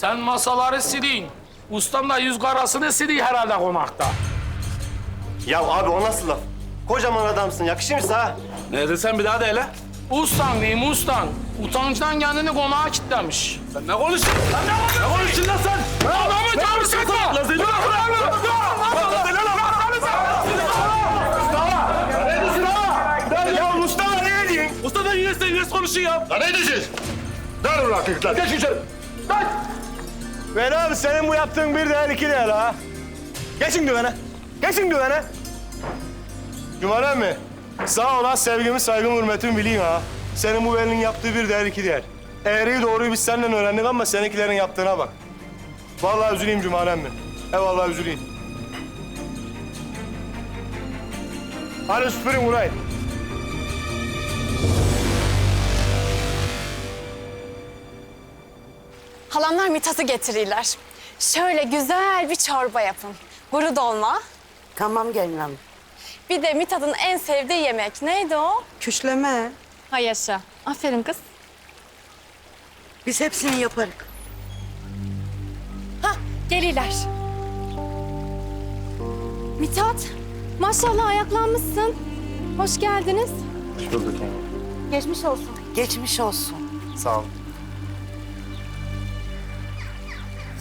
Sen masaları silin. Ustam da yüz karasını siliyor herhalde konakta. Ya abi o nasıl laf? Kocaman adamsın. Yakışır mı sana? Ne desen bir daha de hele. Ustan diyeyim ustan. Utançtan kendini konağa kilitlemiş. Sen ne konuşuyorsun? Sen ne konuşuyorsun lan sen? Adamı! Lan seni bırak lan! Lan lan! Ne edeyim? Usta da yüz yüz konuşuyor ya. Lan ne diyeceğiz? Ver ulan kırıklar. Geç içeri. Ver abi senin bu yaptığın bir değil iki değil ha. Geçin düvene. Geçin düvene. Cumali mi? Sağ ol ha sevgimi, saygımı, hürmetimi bileyim ha. Senin bu elinin yaptığı bir değil iki değil. Eğriyi doğruyu biz senden öğrendik ama seninkilerin yaptığına bak. Vallahi üzüleyim Cumali mi? Eyvallah üzüleyim. Hadi süpürün burayı. Halamlar Mithat'ı getirirler. Şöyle güzel bir çorba yapın. Kuru dolma. Tamam gelin hanım. Bir de Mithat'ın en sevdiği yemek. Neydi o? Küşleme. Ha yaşa. Aferin kız. Biz hepsini yaparız. Hah, geliler. Mithat, maşallah ayaklanmışsın. Hoş geldiniz. Hoş bulduk. Geçmiş olsun. Geçmiş olsun. Sağ ol.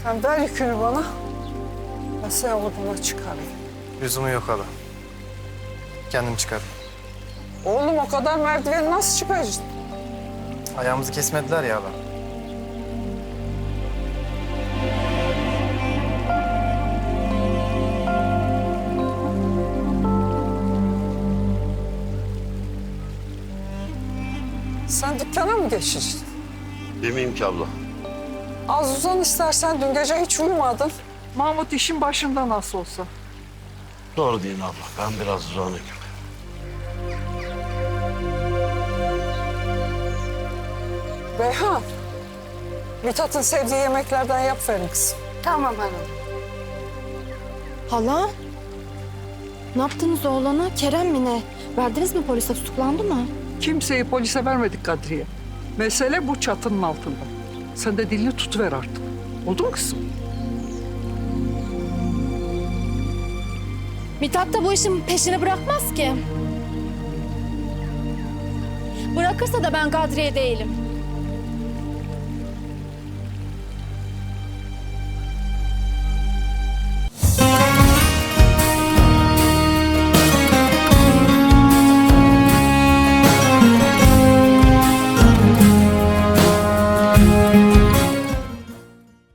Sen ver yükünü bana. Ben seni odana çıkarayım. Lüzumu yok hala. Kendim çıkarım. Oğlum o kadar merdiveni nasıl çıkacaksın? Ayağımızı kesmediler ya hala. Sen dükkana mı geçeceksin? Demeyeyim ki abla. Az uzan istersen. Dün gece hiç uyumadın. Mahmut işin başında nasıl olsa. Doğru değil abla. Ben biraz uzanık. Beyhan. Mithat'ın sevdiği yemeklerden yap verin kızım. Tamam hanım. Hala? Ne yaptınız oğlana? Kerem mi ne? Verdiniz mi polise tutuklandı mı? Kimseyi polise vermedik Kadriye. Mesele bu çatının altında. Sen de dilini tutuver artık. Oldu mu kızım? Mithat da bu işin peşini bırakmaz ki. Bırakırsa da ben Kadriye değilim.